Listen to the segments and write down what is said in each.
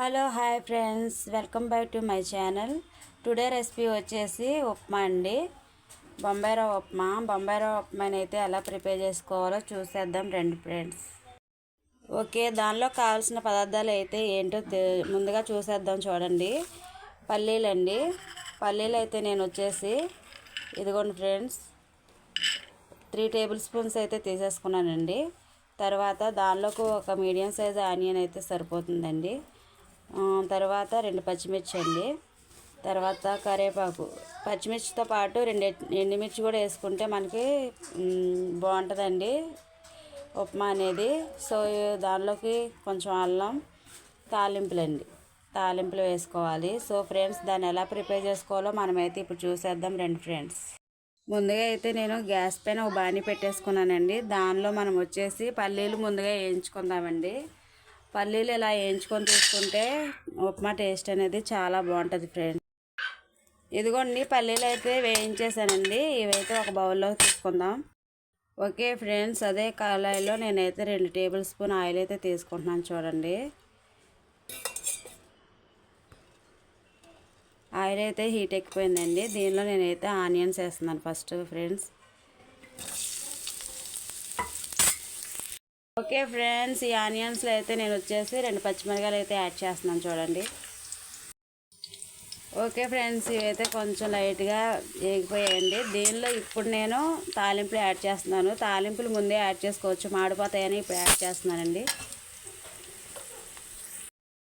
Hello hi friends. Welcome back to my channel. Today recipe వచ్చేసి ఉప్మా అండి. బొంబాయి రవ్వ ఉప్మా. బొంబాయి రవ్వ ఉప్మాని అయితే ఎలా ప్రిపేర్ చేసుకోవాలో చూసేద్దాం రండి ఫ్రెండ్స్. ఓకే దానిలో కావాల్సిన పదార్థాలు అయితే ఏంటో ముందుగా చూసేద్దాం చూడండి. పల్లీలండి పల్లీలు అయితే నేను వచ్చేసి ఇదిగోండి ఫ్రెండ్స్ త్రీ టేబుల్ స్పూన్స్ అయితే తీసేసుకున్నానండి. తర్వాత దానిలోకి ఒక మీడియం సైజ్ ఆనియన్ అయితే సరిపోతుందండి. తర్వాత రెండు పచ్చిమిర్చి అండి. తర్వాత కరివేపాకు పచ్చిమిర్చితో పాటు రెండు ఎండుమిర్చి కూడా వేసుకుంటే మనకి బాగుంటుందండి. ఉప్మా అనేది. సో దానిలోకి కొంచెం అల్లం తాలింపులండి. తాలింపులు వేసుకోవాలి. సో ఫ్రెండ్స్ దాన్ని ఎలా ప్రిపేర్ చేసుకోవాలో మనమైతే ఇప్పుడు చూసేద్దాం రెండు ఫ్రెండ్స్. ముందుగా అయితే నేను గ్యాస్ పైన ఒక బాణీ పెట్టేసుకున్నానండి. దానిలో మనం వచ్చేసి పల్లీలు ముందుగా వేయించుకుందామండి. పల్లీలు ఇలా వేయించుకొని తీసుకుంటే ఉప్మా టేస్ట్ అనేది చాలా బాగుంటుంది ఫ్రెండ్స్ ఇదిగోండి పల్లీలు అయితే వేయించేసానండి. ఇవైతే ఒక బౌల్లో తీసుకుందాం. ఓకే ఫ్రెండ్స్ అదే కళాయిలో నేనైతే రెండు టేబుల్ స్పూన్ ఆయిల్ అయితే తీసుకుంటున్నాను చూడండి. ఆయిల్ అయితే హీట్ ఎక్కిపోయిందండి. దీనిలో నేనైతే ఆనియన్స్ వేస్తున్నాను ఫస్ట్ ఫ్రెండ్స్ ఓకే ఫ్రెండ్స్ ఈ ఆనియన్స్లో అయితే నేను వచ్చేసి రెండు పచ్చిమిరకాయలు అయితే యాడ్ చేస్తున్నాను చూడండి. ఓకే ఫ్రెండ్స్ ఇవైతే కొంచెం లైట్గా వేగిపోయాయండి. దీనిలో ఇప్పుడు నేను తాలింపులు యాడ్ చేస్తున్నాను. తాలింపులు ముందే యాడ్ చేసుకోవచ్చు. మాడిపోతాయని ఇప్పుడు యాడ్ చేస్తున్నానండి.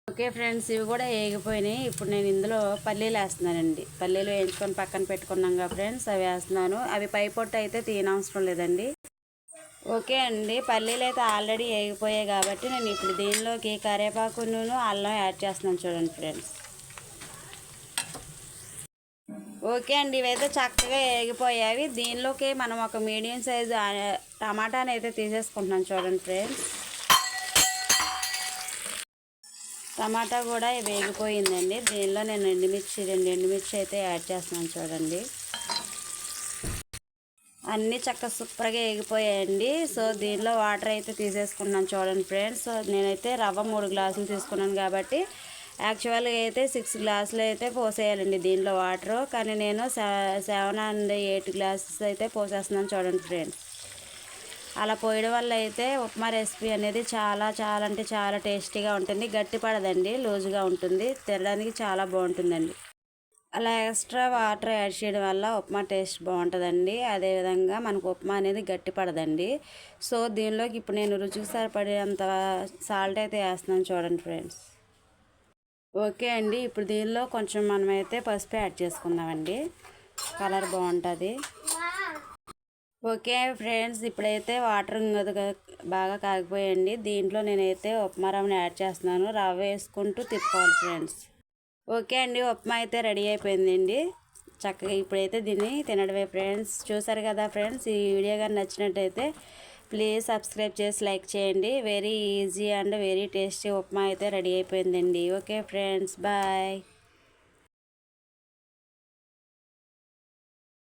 ఓకే ఫ్రెండ్స్ ఇవి కూడా వేగిపోయినాయి. ఇప్పుడు నేను ఇందులో పల్లీలు వేస్తున్నానండి. పల్లీలు వేయించుకొని పక్కన పెట్టుకున్నాం కదా ఫ్రెండ్స్ అవి వేస్తున్నాను. అవి పై పొట్టు అయితే తీయనవసరం లేదండి. ఓకే అండి. పల్లీలు అయితే ఆల్రెడీ వేగిపోయాయి కాబట్టి నేను ఇప్పుడు దీనిలోకి కరివేపాకు నూనె అల్లం యాడ్ చేస్తున్నాను చూడండి ఫ్రెండ్స్. ఓకే అండి. ఇవైతే చక్కగా వేగిపోయావి దీనిలోకి మనం ఒక మీడియం సైజు టమాటాని అయితే తీసేసుకుంటున్నాం చూడండి ఫ్రెండ్స్. టమాటా కూడా వేగిపోయిందండి. దీనిలో నేను ఎండుమిర్చి రెండు ఎండుమిర్చి అయితే యాడ్ చేస్తున్నాను చూడండి. అన్నీ చక్క సూపర్గా ఎగిపోయాయండి సో దీనిలో వాటర్ అయితే తీసేసుకున్నాను చూడండి ఫ్రెండ్స్. సో నేనైతే రవ్వ మూడు గ్లాసులు తీసుకున్నాను కాబట్టి యాక్చువల్గా అయితే సిక్స్ గ్లాసులు అయితే పోసేయాలండి దీనిలో వాటర్. కానీ నేను సెవెన్ అండ్ ఎయిట్ గ్లాసెస్ అయితే పోసేస్తున్నాను చూడండి ఫ్రెండ్స్. అలా పోయడం వల్ల అయితే ఉప్మా రెసిపీ అనేది చాలా చాలా అంటే చాలా టేస్టీగా ఉంటుంది. గట్టి పడదండి లూజుగా ఉంటుంది. తినడానికి చాలా బాగుంటుందండి. అలా ఎక్స్ట్రా వాటర్ యాడ్ చేయడం వల్ల ఉప్మా టేస్ట్ బాగుంటుందండి. అదేవిధంగా మనకు ఉప్మా అనేది గట్టి పడదండి. సో దీనిలోకి ఇప్పుడు నేను రుచికి సరిపడేంత సాల్ట్ అయితే వేస్తున్నాను చూడండి ఫ్రెండ్స్. ఓకే అండి. ఇప్పుడు దీనిలో కొంచెం మనమైతే పసుపు యాడ్ చేసుకుందామండి. కలర్ బాగుంటుంది. Okay friends. ఇప్పుడైతే వాటర్ బాగా కాగిపోయండి. దీంట్లో నేనైతే ఉప్మా రవ్వని యాడ్ చేస్తున్నాను. రవ్వ వేసుకుంటూ తిప్పుకోవాలి ఫ్రెండ్స్. ఓకే అండి ఉప్మా అయితే రెడీ అయిపోయిందండి. చక్కగా ఇప్పుడైతే దీన్ని తినడమే ఫ్రెండ్స్. చూసారు కదా ఫ్రెండ్స్ ఈ వీడియో కానీ నచ్చినట్టయితే ప్లీజ్ సబ్స్క్రైబ్ చేసి లైక్ చేయండి. Very easy and very tasty upma అయితే రెడీ అయిపోయిందండి. Okay friends bye.